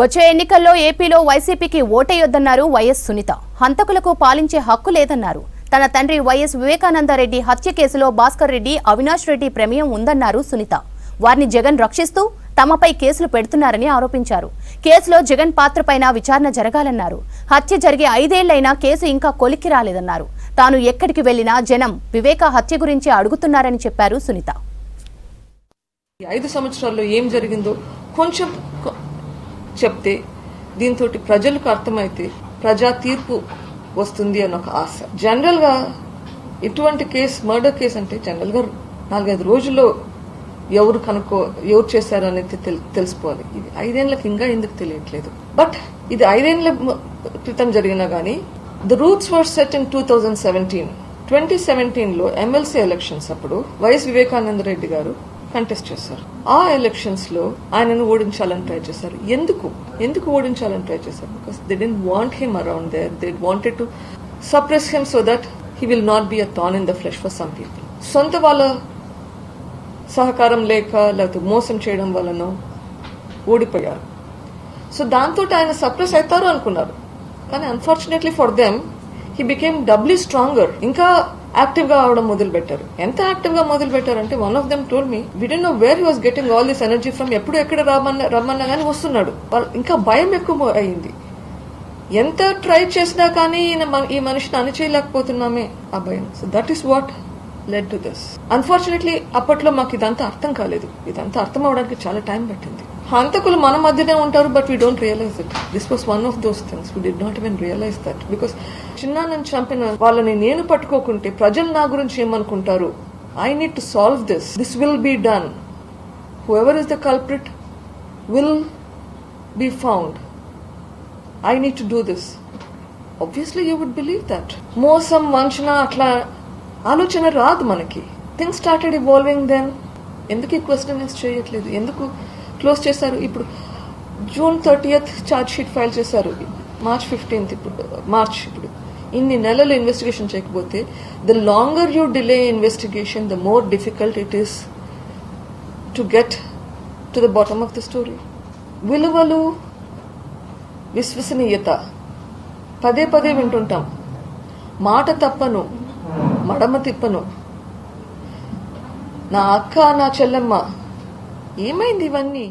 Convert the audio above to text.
వచ్చే ఎన్నికల్లో ఏపీలో వైసీపీకి ఓటేయొద్దన్నారు వైఎస్ సునీత. హంతకులకు పాలించే హక్కు లేదన్నారు. తన తండ్రి వైఎస్ వివేకానందరెడ్డి హత్య కేసులో భాస్కర్ రెడ్డి అవినాష్ రెడ్డి ప్రమేయం ఉందన్నారు సునీత. వారిని జగన్ రక్షిస్తూ తమపై కేసులు పెడుతున్నారని ఆరోపించారు. కేసులో జగన్ పాత్రపైన విచారణ జరగాలన్నారు. హత్య జరిగే ఐదేళ్ళైనా కేసు ఇంకా కొలిక్కి రాలేదన్నారు. తాను ఎక్కడికి వెళ్ళినా జనం వివేక హత్య గురించి అడుగుతున్నారని చెప్పారు సునీత. ఐదు సంవత్సరాల్లో ఏం జరిగిందో కొంచెం చెప్తే దీంతో ప్రజలకు అర్థమైతే ప్రజా తీర్పు వస్తుంది అని ఒక ఆశ. జనరల్గా ఇటువంటి కేసు మర్డర్ కేసు అంటే జనరల్గా నాలుగైదు రోజుల్లో ఎవరు కనుక్కో ఎవరు చేశారు అనేది తెలుసుకోవాలి. తెలిసిపోవాలి ఇది ఐదేళ్ళకు ఇంకా ఎందుకు తెలియట్లేదు. బట్ ఇది ఐదేళ్ళ క్రితం జరిగినా గానీ the roots were set in two thousand seventeen twenty సెవెంటీన్లో ఎమ్మెల్సీ ఎలక్షన్స్ అప్పుడు వైఎస్ వివేకానంద రెడ్డి గారు కంటెస్ట్ చేశారు ఆ ఎలక్షన్స్లో ఆయనను ఓడించాలని ట్రై చేశారు ఎందుకు? ఎందుకు ఓడించాలని ట్రై చేశారు because they didn't want him around there they wanted to suppress him so that he will not be a thorn in the flesh for some people సొంత వాళ్ళ సహకారం లేక లేకపోతే మోసం చేయడం వలన ఓడిపోయారు. సో దాంతో ఆయన సప్రెస్ అవుతారు అనుకున్నారు. కానీ unfortunately for them he became doubly stronger ఇంకా యాక్టివ్గా అవడం మొదలు పెట్టారు ఎంత యాక్టివ్గా మొదలు one of them told me we know where was getting all this energy from ఎప్పుడు ఎక్కడ రమ్మన్నా రమ్మన్నా కానీ వస్తున్నాడు. వాళ్ళు ఇంకా భయం ఎక్కువ అయింది. ఎంత ట్రై చేసినా కానీ ఈయన మన- ఈ మనిషిని అణిచేయలేకపోతున్నామే ఆ భయం. So that is what led to this unfortunately అప్పట్లో మాకు ఇదంతా అర్థం కాలేదు. ఇదంతా అర్థం అవడానికి చాలా టైం పట్టింది. హంతకులు మన మధ్యనే ఉంటారు but we don't realize it this was one of those things we did not even realize that because చిన్నాన్నని చంపిన వాళ్ళని నేను పట్టుకోకుంటే ప్రజలు నా గురించి ఏమనుకుంటారు? I need to solve this this will be done whoever is the culprit will be found I need to do this obviously you would believe that మోసం వంచన అట్లా ఆలోచన రాదు మనకి. థింగ్స్ స్టార్టెడ్ ఇవాల్వింగ్ దెన్ ఎందుకు ఈ క్వశ్చన్ చేయట్లేదు? ఎందుకు క్లోజ్ చేశారు. ఇప్పుడు June thirtieth charge sheet file చేశారు. మార్చ్ ఫిఫ్టీన్త్ ఇప్పుడు మార్చ్ ఇప్పుడు. ఇన్ని నెలలు ఇన్వెస్టిగేషన్ చేయకపోతే the longer you delay investigation the more difficult it is to get to the bottom of the story విలువలు విశ్వసనీయత. పదే పదే వింటుంటాం. మాట తప్పను మడమ తిప్పను. నా అక్క నా చెల్లెమ్మ ఏమైంది ఇవన్నీ?